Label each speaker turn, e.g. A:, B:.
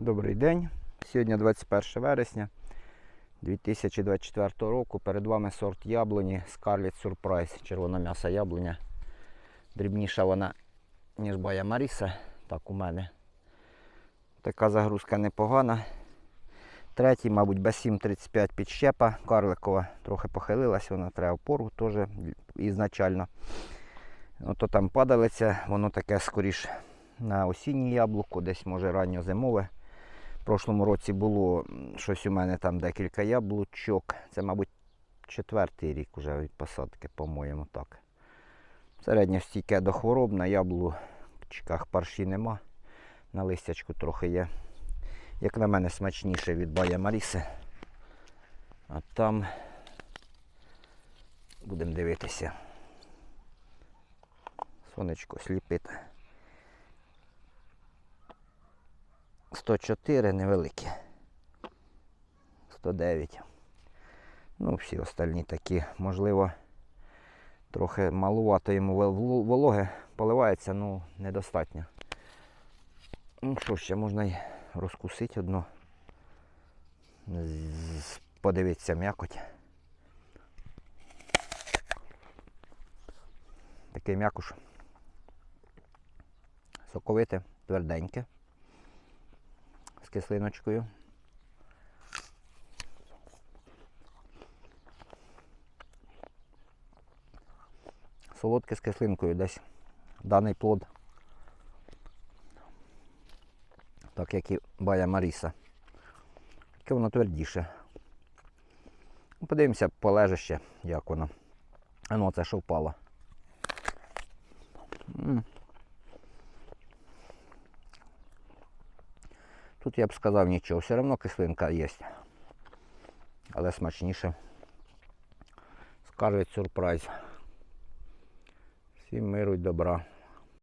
A: Добрий день. Сьогодні 21 вересня 2024 року. Перед вами сорт яблуні Scarlet Surprise. Червона м'яса яблуня. Дрібніша вона, ніж Бая Маріса. Так у мене. Така загрузка непогана. Третій, мабуть, B735 підщепа карликова. Трохи похилилась, вона треба опору теж ізначально. Ото там падалиця, воно таке скоріш на осіннє яблуко, десь може ранньозимове. В прошлому році було щось у мене там декілька яблучок. Це, мабуть, четвертий рік уже від посадки, по-моєму, так. Середньостійке до хвороб, на яблучках парші нема. На листячку трохи є. Як на мене, смачніше від Бая Маріси. А там будемо дивитися. Сонечко сліпить. 104 невеликі. 109. Ну, всі остальні такі, можливо, трохи малувато йому вол- вол- вологи поливається, ну недостатньо. Ну що ще, можна й розкусити одну. З- Подивитися м'якоть. Такий м'якуш. Соковите, тверденьке. З кислиночкою. Солодке з кислинкою десь даний плод. Так як і Бая Маріса. Таке воно твердіше. Ну, Подивимося, полеже ще, як воно. А ну, це що впало. Тут я б сказав нічого, все одно кислинка є. Але смачніше. Скажуть сюрприз. Всім миру й добра.